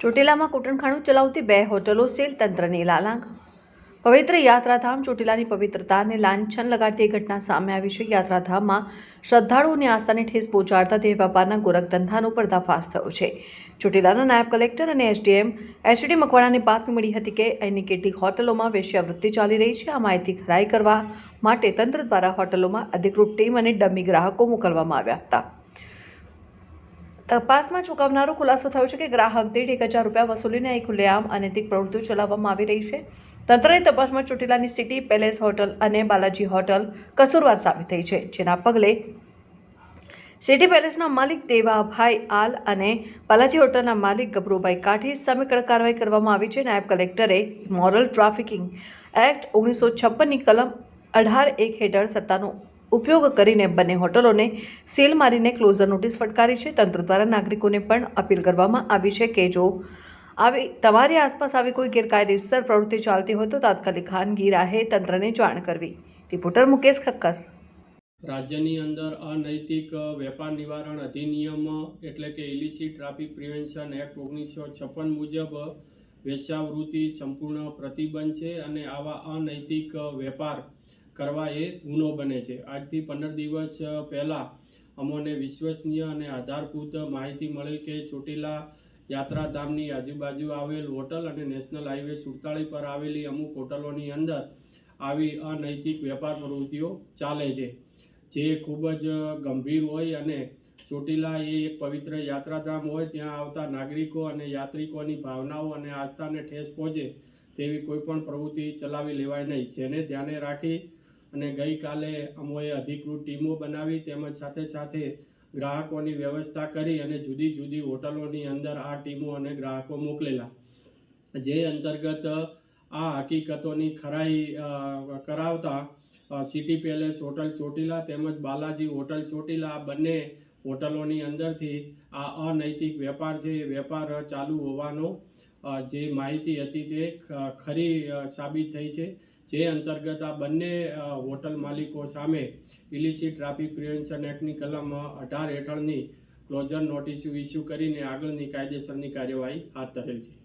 ચોટીલામાં કૂટણખાણું ચલાવતી બે હોટલો સેલ તંત્રની લાલાંક પવિત્ર યાત્રાધામ ચોટીલાની પવિત્રતાને લાંછન લગાડતી ઘટના સામે આવી છે. યાત્રાધામમાં શ્રદ્ધાળુઓની આસ્થાને ઠેસ પહોંચાડતા તે વેપારના ગોરખધંધાનો પર્દાફાશ થયો છે. ચોટીલાના નાયબ કલેક્ટર અને એસડીએમ એચડી મકવાણાને બાતમી મળી હતી કે અહીંની કેટલીક હોટલોમાં વેશ્યાવૃત્તિ ચાલી રહી છે. આ માહિતી ખરાઈ કરવા માટે તંત્ર દ્વારા હોટલોમાં અધિકૃત ટીમ અને ડમી ગ્રાહકો મોકલવામાં આવ્યા હતા. તપાસમાં ચૂકવનારો ખુલાસો થયો છે કે ગ્રાહક દીઠ એક હજાર રૂપિયા વસૂલીને અહીં ખુલ્લેઆમ અનૈતિક પ્રવૃત્તિઓ ચલાવવામાં આવી રહી છે. તંત્રની તપાસમાં ચોટીલાની સિટી, પેલેસ હોટલ અને બાલાજી હોટલ કસૂરવાર સાબિત થઈ છે, જેના પગલે સિટી પેલેસના માલિક દેવાભાઈ આલ અને બાલાજી હોટલના માલિક ગભરુભાઈ કાઠી સામે કડક કાર્યવાહી કરવામાં આવી છે. નાયબ કલેક્ટરે મોરલ ટ્રાફિકિંગ એક્ટ ઓગણીસો છપ્પનની કલમ અઢાર એક હેઠળ સત્તાનો ઉપયોગ કરીને બંને હોટલોને સીલ મારીને ક્લોઝર નોટિસ ફટકારી છે. તંત્ર દ્વારા નાગરિકોને પણ અપીલ કરવામાં આવી છે કે જો આવી તમારી આસપાસ આવી કોઈ ગેરકાયદેસર પ્રવૃત્તિ ચાલતી હોય તો તાત્કાલિક ખાનગી રાહે તંત્રને જાણ કરવી. રિપોર્ટર મુકેશ ખક્કર. રાજ્યની અંદર અનૈતિક વેપાર નિવારણ અધિનિયમ એટલે કે ઇલિસિટ ટ્રાફિક પ્રિવેન્શન એક્ટ ઓગણીસો છપ્પન મુજબ વેશ્યાવૃત્તિ સંપૂર્ણ પ્રતિબંધ છે અને આવા અનૈતિક વેપાર કરવા એ ગુનો બને છે. આજથી પંદર દિવસ પહેલાં અમોને વિશ્વસનીય અને આધારભૂત માહિતી મળી કે ચોટીલા યાત્રાધામની આજુબાજુ આવેલ હોટલ અને નેશનલ હાઈવે સુડતાળી પર આવેલી અમુક હોટલોની અંદર આવી અનૈતિક વેપાર પ્રવૃત્તિઓ ચાલે છે, જે ખૂબ જ ગંભીર હોય અને ચોટીલા એ એક પવિત્ર યાત્રાધામ હોય, ત્યાં આવતા નાગરિકો અને યાત્રિકોની ભાવનાઓ અને આસ્થાને ઠેસ પહોંચે તેવી કોઈ પણ પ્રવૃત્તિ ચલાવી લેવાય નહીં. જેને ધ્યાને રાખી અને ગઈકાલે અમોએ અધિકૃત ટીમો બનાવી તેમજ સાથે સાથે ગ્રાહકોની વ્યવસ્થા કરી અને જુદી જુદી હોટલોની અંદર આ ટીમો અને ગ્રાહકો મોકલેલા. જે અંતર્ગત આ હકીકતોની ખરાઈ કરાવતા સિટી પેલેસ હોટલ ચોટીલા તેમજ બાલાજી હોટલ ચોટીલા બંને હોટલોની અંદરથી આ અનૈતિક વેપાર છે એ વેપાર ચાલુ હોવાનો જે માહિતી હતી તે ખરી સાબિત થઈ છે. જે અંતર્ગત આ બંને હોટલ માલિકો સામે ઇલિસિટ ટ્રાફિક પ્રિવેન્શન એક્ટની કલમ અઢાર હેઠળની ક્લોઝર નોટિસ ઇસ્યુ કરીને આગળની કાયદેસરની કાર્યવાહી હાથ ધરેલ છે.